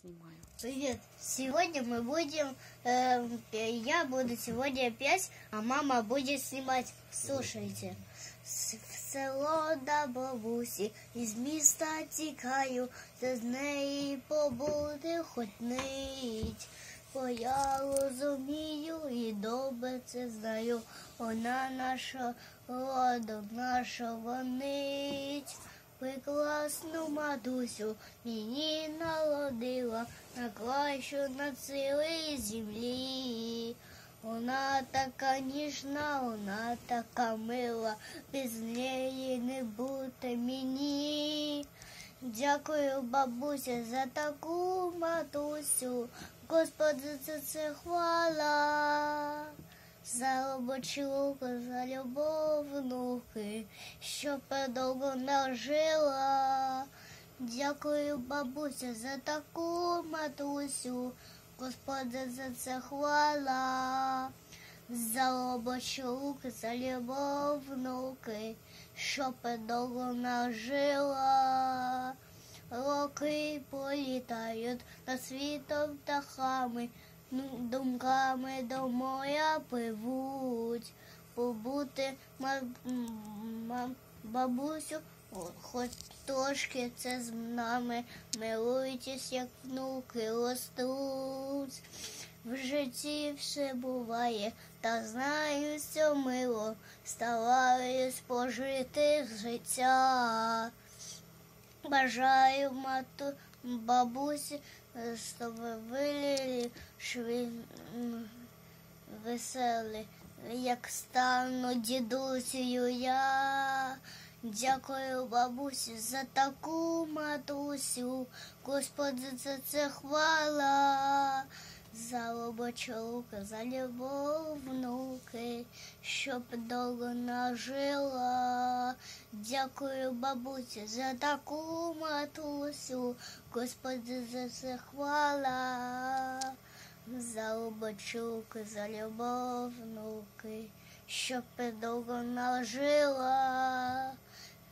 снимаю. Привет! Сегодня мы будем, э, я буду сегодня петь, а мама будет снимать. Слушайте. В село до бабусі із міста тікаю, та з неї побути хоч. Бо я розумію і добре це знаю. Вона наша роду, наша вонить. Прекрасну матусю мені народила найкращу на цілій землі. Вона така ніжна, вона така мила, без неї не бути мені. Дякую, бабуся, за таку матусю. Господи, це це хвала. За руку, за любов внуки, щоб довго нажила. Дякую, бабуся, за таку матусю. Господи, за це хвала. За робочу руку, за любов внуки, щоб довго нажила. Роки політають над світом птахами, думками до моря пливуть. Побути бабусю, хоч трошки це з нами. Милуйтесь, як внуки ростуть. В житті все буває, та знаю, що мило, стараюсь пожити життя. Бажаю мату бабусі, ви вилі шві веселі, як стану дідусею я. Дякую бабусі за таку матусю. Господи, за це хвала. За за любов внуки, щоб довго нажила. Дякую, бабусі, за таку матусю. Господи, за це хвала. За робочу за любов внуки, щоб довго нажила.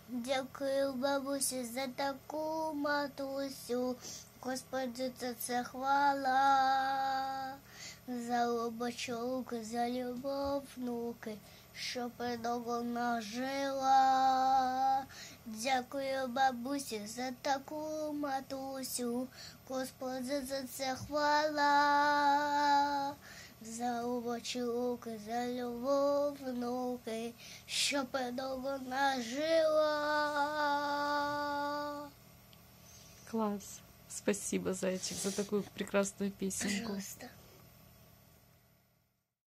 Дякую, бабусі, за таку матусю. Господи, за це хвала. За робочу за любов внуки, щоб довго нажила. Дякую, бабусі, за таку матусю. Господи, за це хвала. За робочі за любов внуки, щоб довго нажила. Класс. Спасибо, зайчик, за такую прекрасную песенку. Пожалуйста.